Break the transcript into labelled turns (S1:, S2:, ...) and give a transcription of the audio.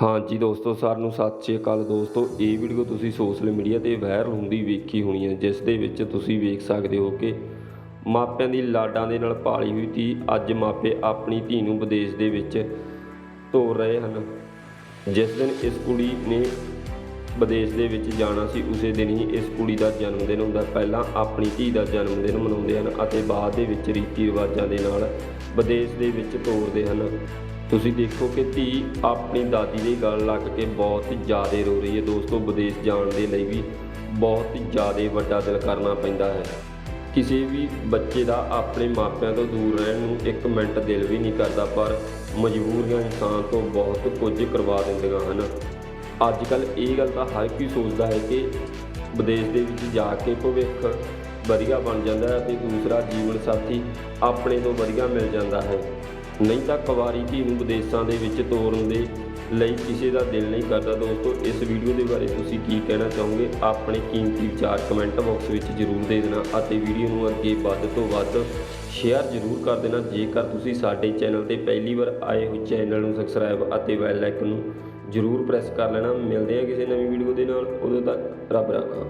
S1: ਹਾਂਜੀ ਦੋਸਤੋ ਸਾਰਿਆਂ ਨੂੰ ਸਤਿ ਸ਼੍ਰੀ ਅਕਾਲ ਦੋਸਤੋ। ਇਹ ਵੀਡੀਓ ਤੁਸੀਂ ਸੋਸ਼ਲ ਮੀਡੀਆ ਤੇ ਵਾਇਰਲ ਹੁੰਦੀ ਵੇਖੀ ਹੋਣੀ ਹੈ, ਜਿਸ ਦੇ ਵਿੱਚ ਤੁਸੀਂ ਵੇਖ ਸਕਦੇ ਹੋ ਕਿ ਮਾਪਿਆਂ ਦੀ ਲਾਡਾਂ ਦੇ ਨਾਲ ਪਾਲੀ ਹੋਈ ਧੀ ਅੱਜ ਮਾਪੇ ਆਪਣੀ ਧੀ ਨੂੰ ਵਿਦੇਸ਼ ਦੇ ਵਿੱਚ ਤੋਰ ਰਹੇ ਹਨ। ਜਿਸ ਦਿਨ ਇਸ ਕੁੜੀ ਨੇ ਵਿਦੇਸ਼ ਦੇ ਵਿੱਚ ਜਾਣਾ ਸੀ, ਉਸੇ ਦਿਨ ਹੀ ਇਸ ਕੁੜੀ ਦਾ ਜਨਮ ਦਿਨ ਹੁੰਦਾ। ਪਹਿਲਾਂ ਆਪਣੀ ਧੀ ਦਾ ਜਨਮ ਦਿਨ ਮਨਾਉਂਦੇ ਹਨ ਅਤੇ ਬਾਅਦ ਦੇ ਵਿੱਚ ਰੀਤੀ ਰਿਵਾਜਾਂ ਦੇ ਨਾਲ ਵਿਦੇਸ਼ ਦੇ ਵਿੱਚ ਤੋਰਦੇ ਹਨ। ਤੁਸੀਂ ਦੇਖੋ ਕਿ ਧੀ ਆਪਣੀ ਦਾਦੀ ਦੀ ਗੱਲ ਲੱਗ ਕੇ ਬਹੁਤ ਜ਼ਿਆਦਾ ਰੋ ਰਹੀ ਹੈ। ਦੋਸਤੋ, ਵਿਦੇਸ਼ ਜਾਣ ਦੇ ਲਈ ਵੀ ਬਹੁਤ ਜ਼ਿਆਦਾ ਵੱਡਾ ਦਿਲ ਕਰਨਾ ਪੈਂਦਾ ਹੈ। ਕਿਸੇ ਵੀ ਬੱਚੇ ਦਾ ਆਪਣੇ ਮਾਪਿਆਂ ਤੋਂ ਦੂਰ ਰਹਿਣ ਨੂੰ ਇੱਕ ਮਿੰਟ ਦਿਲ ਵੀ ਨਹੀਂ ਕਰਦਾ, ਪਰ ਮਜਬੂਰੀਆਂ ਇਨਸਾਨ ਤੋਂ ਬਹੁਤ ਕੁਝ ਕਰਵਾ ਦਿੰਦੀਆਂ ਹਨ। ਅੱਜ ਕੱਲ ਇਹ ਗੱਲ ਤਾਂ ਹਰ ਕੋਈ ਸੋਚਦਾ ਹੈ ਕਿ ਵਿਦੇਸ਼ ਦੇ ਵਿੱਚ ਜਾ ਕੇ ਭਵਿੱਖ ਵਧੀਆ ਬਣ ਜਾਂਦਾ ਹੈ ਤੇ ਦੂਸਰਾ ਜੀਵਨ ਸਾਥੀ ਆਪਣੇ ਤੋਂ ਵਧੀਆ ਮਿਲ ਜਾਂਦਾ ਹੈ। ਨਹੀਂ ਤਾਂ ਕੁਵਾਰੀ ਧੀ ਨੂੰ ਵਿਦੇਸ਼ਾਂ ਦੇ ਵਿੱਚ ਤੋਰਨ ਦੇ ਲਈ ਕਿਸੇ ਦਾ ਦਿਲ ਨਹੀਂ ਕਰਦਾ। ਦੋਸਤੋ, ਇਸ ਵੀਡੀਓ ਦੇ ਬਾਰੇ ਤੁਸੀਂ ਕੀ ਕਹਿਣਾ ਚਾਹੋਗੇ? ਆਪਣੇ ਕੀਮਤੀ ਵਿਚਾਰ ਕਮੈਂਟ ਬਾਕਸ ਵਿੱਚ ਜ਼ਰੂਰ ਦੇ ਦੇਣਾ ਅਤੇ ਵੀਡੀਓ ਨੂੰ ਅੱਗੇ ਵੱਧ ਤੋਂ ਵੱਧ ਸ਼ੇਅਰ ਜ਼ਰੂਰ ਕਰ ਦੇਣਾ। ਜੇਕਰ ਤੁਸੀਂ ਸਾਡੇ ਚੈਨਲ ਤੇ ਪਹਿਲੀ ਵਾਰ ਆਏ ਹੋ, ਚੈਨਲ ਨੂੰ ਸਬਸਕ੍ਰਾਈਬ ਅਤੇ ਬੈਲ ਆਈਕਨ ਨੂੰ ਜ਼ਰੂਰ ਪ੍ਰੈਸ ਕਰ ਲੈਣਾ। ਮਿਲਦੇ ਹਾਂ ਕਿਸੇ ਨਵੀਂ ਵੀਡੀਓ ਦੇ ਨਾਲ। ਉਦੋਂ ਤੱਕ ਰੱਬ ਰਾਖਾ।